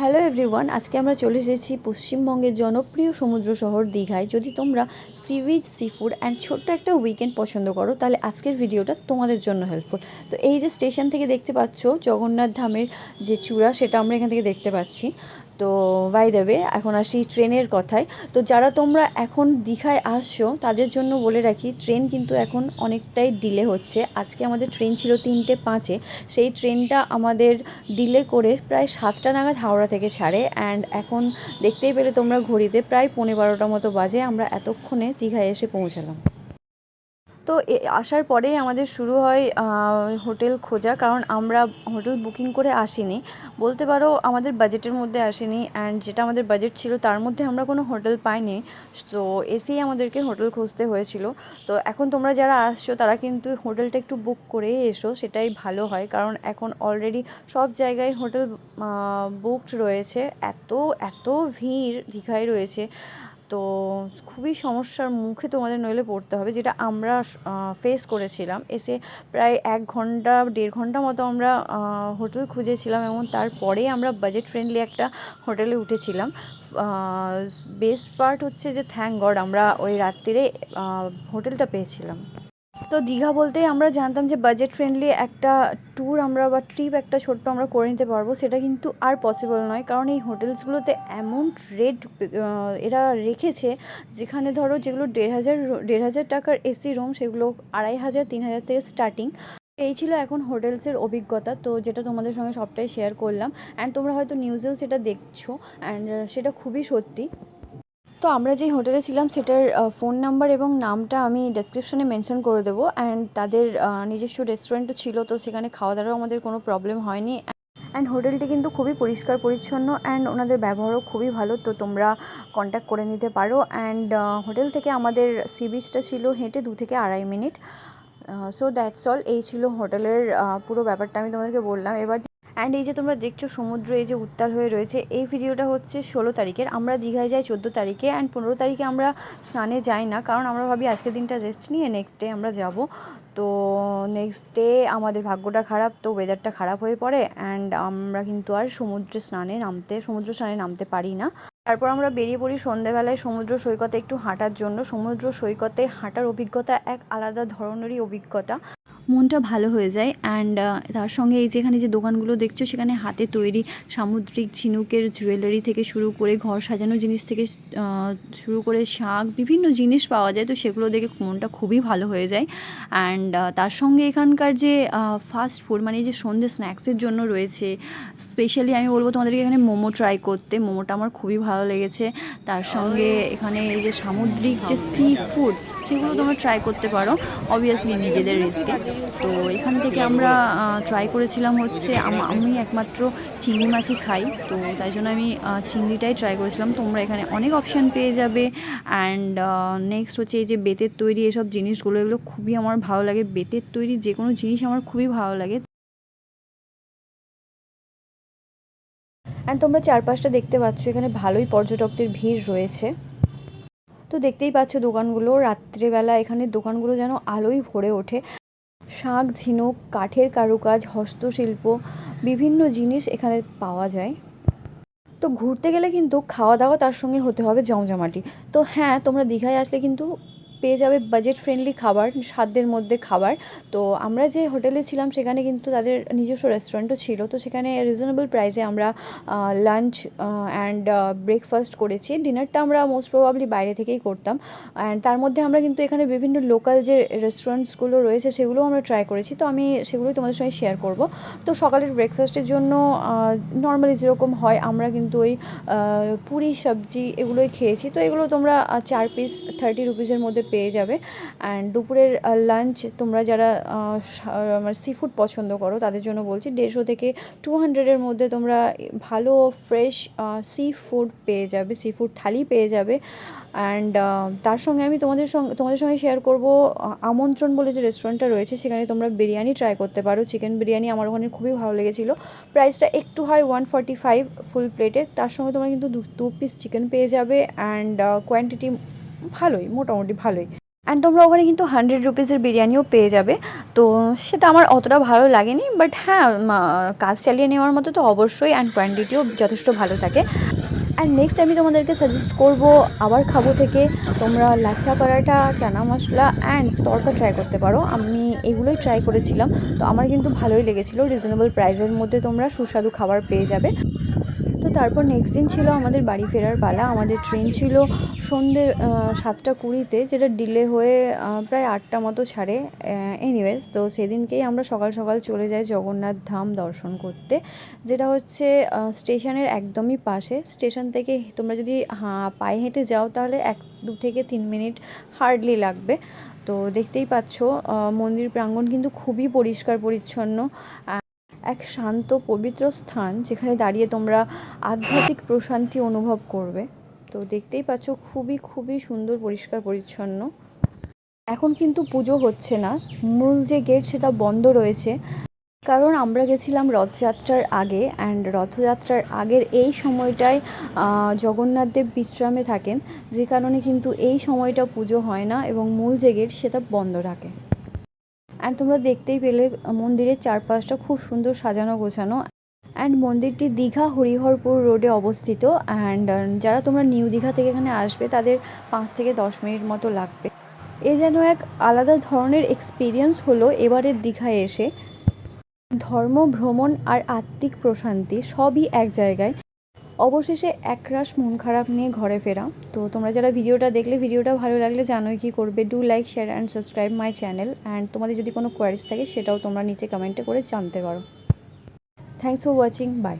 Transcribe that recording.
Hello everyone আজকে আমরা চলে এসেছি পশ্চিমবঙ্গের জনপ্রিয় সমুদ্র শহর দীঘায়। যদি তোমরা sea beach sea food and ছোট্ট একটা উইকেন্ড পছন্দ করো, তাহলে আজকের ভিডিওটা তোমাদের জন্য হেল্পফুল তো এই যে স্টেশন থেকে দেখতে পাচ্ছ, জগন্নাথ ধামের যে চূড়া, সেটা আমরা এখান থেকে দেখতে পাচ্ছি। তো বাই দেবে এখন আসি ট্রেনের কথায়। তো যারা তোমরা এখন দীঘায় আসছো, তাদের জন্য বলে রাখি, ট্রেন কিন্তু এখন অনেকটাই ডিলে হচ্ছে। আজকে আমাদের ট্রেন ছিল তিনটে পাঁচে। সেই ট্রেনটা আমাদের ডিলে করে প্রায় সাতটা নাগাদ হাওড়া থেকে ছাড়ে। অ্যান্ড এখন দেখতেই পেলে তোমরা ঘড়িতে প্রায় পনেরো বারোটা মতো বাজে। আমরা এতক্ষণে দীঘায় এসে পৌঁছালাম। তো আসার পরেই আমাদের শুরু হয় হোটেল খোঁজা। কারণ আমরা হোটেল বুকিং করে আসিনি। বলতে পারো আমাদের বাজেটের মধ্যে আসেনি। অ্যান্ড যেটা আমাদের বাজেট ছিল, তার মধ্যে আমরা কোনো হোটেল পাইনি। তো এসেই আমাদেরকে হোটেল খুঁজতে হয়েছিল। তো এখন তোমরা যারা আসছো, তারা কিন্তু হোটেলটা একটু বুক করেই এসো। সেটাই ভালো হয়। কারণ এখন অলরেডি সব জায়গায় হোটেল বুকড রয়েছে। এত এত ভিড়, দীঘায় রয়েছে। তো খুবই সমস্যার মুখে তোমাদের নইলে পড়তে হবে, যেটা আমরা ফেস করেছিলাম। এসে প্রায় এক ঘণ্টা, দেড় ঘণ্টা মতো আমরা হোটেল খুঁজেছিলাম এবং তারপরে আমরা বাজেট ফ্রেন্ডলি একটা হোটেলে উঠেছিলাম। বেস্ট পার্ট হচ্ছে যে থ্যাংক গড আমরা ওই রাত্রিরে হোটেলটা পেয়েছিলাম। তো দীঘা বলতেই আমরা জানতাম যে বাজেট ফ্রেন্ডলি একটা ট্যুর আমরা বা ট্রিপ একটা ছোট্ট আমরা করে নিতে পারব, সেটা কিন্তু আর পসিবল নয়। কারণ এই হোটেলসগুলোতে এমন রেট এরা রেখেছে যেখানে ধরো যেগুলো দেড় হাজার দেড় হাজার টাকার এসি রুম সেগুলো আড়াই হাজার, তিন হাজার থেকে স্টার্টিং এই ছিল এখন হোটেলসের অভিজ্ঞতা, তো যেটা তোমাদের সঙ্গে সবটাই শেয়ার করলাম। অ্যান্ড তোমরা হয়তো নিউজেও সেটা দেখছ অ্যান্ড সেটা খুবই সত্যি। তো আমরা যেই হোটেলে ছিলাম, সেটার ফোন নাম্বার এবং নামটা আমি ডেসক্রিপশনে মেনশন করে দেবো। অ্যান্ড তাদের নিজস্ব রেস্টুরেন্টও ছিল, তো সেখানে খাওয়া দাওয়ারও আমাদের কোনো প্রবলেম হয়নি। অ্যান্ড হোটেলটি কিন্তু খুবই পরিষ্কার, পরিচ্ছন্ন অ্যান্ড ওনাদের ব্যবহারও খুবই ভালো, তো তোমরা কন্ট্যাক্ট করে নিতে পারো। অ্যান্ড হোটেল থেকে আমাদের সি বিচটা ছিল হেঁটে দু থেকে আড়াই মিনিট। সো দ্যাটস অল এই ছিল হোটেলের পুরো ব্যাপারটা আমি তোমাদেরকে বললাম। এবার অ্যান্ড এই যে তোমরা দেখছ, সমুদ্র এই যে উত্তাল হয়ে রয়েছে, এই ভিডিওটা হচ্ছে ষোলো তারিখের। আমরা দীঘায় যাই চোদ্দ তারিখে অ্যান্ড পনেরো তারিখে আমরা স্নানে যাই না, কারণ আমরা ভাবি আজকের দিনটা রেস্ট নিয়ে নেক্সট ডে আমরা যাব। তো নেক্সট ডে আমাদের ভাগ্যটা খারাপ, তো ওয়েদারটা খারাপ হয়ে পড়ে অ্যান্ড আমরা কিন্তু আর সমুদ্রে স্নানে নামতে, সমুদ্র স্নানে নামতে পারি না। তারপর আমরা বেরিয়ে পড়ি সন্ধেবেলায় সমুদ্র সৈকতে একটু হাঁটার জন্য। সমুদ্র সৈকতে হাঁটার অভিজ্ঞতা এক আলাদা ধরনেরই অভিজ্ঞতা। মনটা ভালো হয়ে যায় অ্যান্ড তার সঙ্গে এই যেখানে যে দোকানগুলো দেখছ সেখানে হাতে তৈরি সামুদ্রিক ঝিনুকের জুয়েলারি থেকে শুরু করে ঘর সাজানো জিনিস থেকে শুরু করে শাক, বিভিন্ন জিনিস পাওয়া যায়। তো সেগুলো দেখে মনটা খুবই ভালো হয়ে যায় অ্যান্ড তার সঙ্গে এখানকার যে ফাস্ট ফুড মানে যে সন্ধ্যে স্ন্যাক্সের জন্য রয়েছে স্পেশালি আমি বলব তোমাদেরকে এখানে মোমো ট্রাই করতে। মোমোটা আমার খুবই ভালো লেগেছে। তার সঙ্গে এখানে এই যে সামুদ্রিক যে সি ফুডস সেগুলো তোমরা ট্রাই করতে পারো অবভিয়াসলি নিজেদের রিস্কে তো এখান থেকে আমরা ট্রাই করেছিলাম হচ্ছে আমি একমাত্র চিংড়ি মাছই খাই। তো তাই জন্য আমি চিংড়িটাই ট্রাই করেছিলাম। তোমরা এখানে অনেক অপশান পেয়ে যাবে। অ্যান্ড নেক্সট হচ্ছে এই যে বেতের তৈরি এসব জিনিসগুলো, এগুলো খুবই আমার ভালো লাগে। বেতের তৈরি যে কোনো জিনিস আমার খুবই ভালো লাগে। অ্যান্ড তোমরা চারপাশটা দেখতে পাচ্ছ, এখানে ভালোই পর্যটকদের ভিড় রয়েছে। তো দেখতেই পাচ্ছ দোকানগুলো, রাত্রেবেলা এখানে দোকানগুলো যেন আলোয় ভরে ওঠে। শাঁখ ঝিনুক, কাঠের কারুকাজ, হস্তশিল্প, বিভিন্ন জিনিস এখানে পাওয়া যায়। তো ঘুরতে গেলে কিন্তু খাওয়া দাওয়া তার সঙ্গে হতে হবে জমজমাটি। তো হ্যাঁ তোমরা দীঘায় আসলে কিন্তু পেয়ে যাবে বাজেট ফ্রেন্ডলি খাবার, সাধ্যের মধ্যে খাবার। তো আমরা যে হোটেলে ছিলাম, সেখানে কিন্তু তাদের নিজস্ব রেস্টুরেন্টও ছিল। তো সেখানে রিজনেবল প্রাইসে আমরা লাঞ্চ অ্যান্ড ব্রেকফাস্ট করেছি। ডিনারটা আমরা মোস্ট প্রবাবলি বাইরে থেকেই করতাম। অ্যান্ড তার মধ্যে আমরা কিন্তু এখানে বিভিন্ন লোকাল যে রেস্টুরেন্টসগুলো রয়েছে, সেগুলোও আমরা ট্রাই করেছি। তো আমি সেগুলোই তোমাদের সঙ্গে শেয়ার করব। তো সকালের ব্রেকফাস্টের জন্য নর্মালি যেরকম হয়, আমরা কিন্তু ওই পুরি, সবজি এগুলোই খেয়েছি। তো এগুলো তোমরা চার পিস থার্টি রুপিসের মধ্যে পেয়ে যাবে। অ্যান্ড দুপুরের লাঞ্চ তোমরা যারা আমার সি ফুড পছন্দ করো, তাদের জন্য বলছি দেড়শো থেকে টু হান্ড্রেডের মধ্যে তোমরা ভালো ফ্রেশ সি ফুড পেয়ে যাবে সি ফুড থালি পেয়ে যাবে। অ্যান্ড তার সঙ্গে আমি তোমাদের সঙ্গে তোমাদের সঙ্গে শেয়ার করব আমন্ত্রণ বলে যে রেস্টুরেন্টটা রয়েছে, সেখানে তোমরা বিরিয়ানি ট্রাই করতে পারো। চিকেন বিরিয়ানি আমার ওখানে খুবই ভালো লেগেছিলো। প্রাইসটা একটু হয় ওয়ান ফর্টি ফাইভ ফুল প্লেটে তার সঙ্গে তোমরা কিন্তু দু পিস চিকেন পেয়ে যাবে। অ্যান্ড কোয়ান্টিটি ভালোই, মোটামুটি ভালোই। অ্যান্ড তোমরা ওখানে কিন্তু হান্ড্রেড রুপিসের বিরিয়ানিও পেয়ে যাবে। তো সেটা আমার অতটা ভালো লাগেনি বাট হ্যাঁ কাজ চালিয়ে নেওয়ার মতো তো অবশ্যই অ্যান্ড কোয়ান্টিটিও যথেষ্ট ভালো থাকে। অ্যান্ড নেক্সট আমি তোমাদেরকে সাজেস্ট করব, আবার খাব থেকে। তোমরা লাচ্ছা পরাঠা, চানা মশলা অ্যান্ড তড়কা ট্রাই করতে পারো। আমি এগুলোই ট্রাই করেছিলাম, তো আমার কিন্তু ভালোই লেগেছিলো। রিজনেবল প্রাইসের মধ্যে তোমরা সুস্বাদু খাবার পেয়ে যাবে। তো তারপর নেক্সট দিন ছিল আমাদের বাড়ি ফেরার পালা। আমাদের ট্রেন ছিল সন্ধ্যে সাতটা কুড়িতে, যেটা ডিলে হয়ে প্রায় আটটা মতো ছাড়ে এনিওয়েজ তো সেদিনকেই আমরা সকাল সকাল চলে যাই জগন্নাথ ধাম দর্শন করতে, যেটা হচ্ছে স্টেশনের একদমই পাশে। স্টেশন থেকে তোমরা যদি হাঁ পায়ে হেঁটে যাও তাহলে এক দু থেকে তিন মিনিট হার্ডলি লাগবে। তো দেখতেই পাচ্ছ মন্দির প্রাঙ্গণ কিন্তু খুবই পরিষ্কার পরিচ্ছন্ন। এক শান্ত পবিত্র স্থান যেখানে দাঁড়িয়ে তোমরা আধ্যাত্মিক প্রশান্তি অনুভব করবে। তো দেখতেই পাচ্ছ খুবই খুবই সুন্দর পরিষ্কার পরিচ্ছন্ন। এখন কিন্তু পুজো হচ্ছে না। মূল যে গেট সেটা বন্ধ রয়েছে। কারণ আমরা গেছিলাম রথযাত্রার আগে অ্যান্ড রথযাত্রার আগের এই সময়টায় আহ, জগন্নাথ দেব বিশ্রামে থাকেন। যে কারণে কিন্তু এই সময়টা পুজো হয় না এবং মূল যে গেট সেটা বন্ধ থাকে। অ্যান্ড তোমরা দেখতেই পেলে, মন্দিরের চারপাশটা খুব সুন্দর সাজানো গোছানো। অ্যান্ড মন্দিরটি দীঘা হরিহরপুর রোডে অবস্থিত। অ্যান্ড যারা তোমরা নিউ দীঘা থেকে এখানে আসবে, তাদের পাঁচ থেকে দশ মিনিট মতো লাগবে। এ যেন এক আলাদা ধরনের এক্সপিরিয়েন্স হলো এবারের দীঘায় এসে। ধর্ম, ভ্রমণ আর আত্মিক প্রশান্তি সবই এক জায়গায়। অবশেষে একরাশ মন খারাপ নিয়ে ঘরে ফেরা তো তোমরা যারা ভিডিওটা দেখলে, ভিডিওটা ভালো লাগলে জানোই কি করবে। Do like share and subscribe my channel and তোমাদের যদি কোনো কোয়ারিজ থাকে, সেটাও তোমরা নিচে কমেন্টে করে জানতে পারো। Thanks for watching by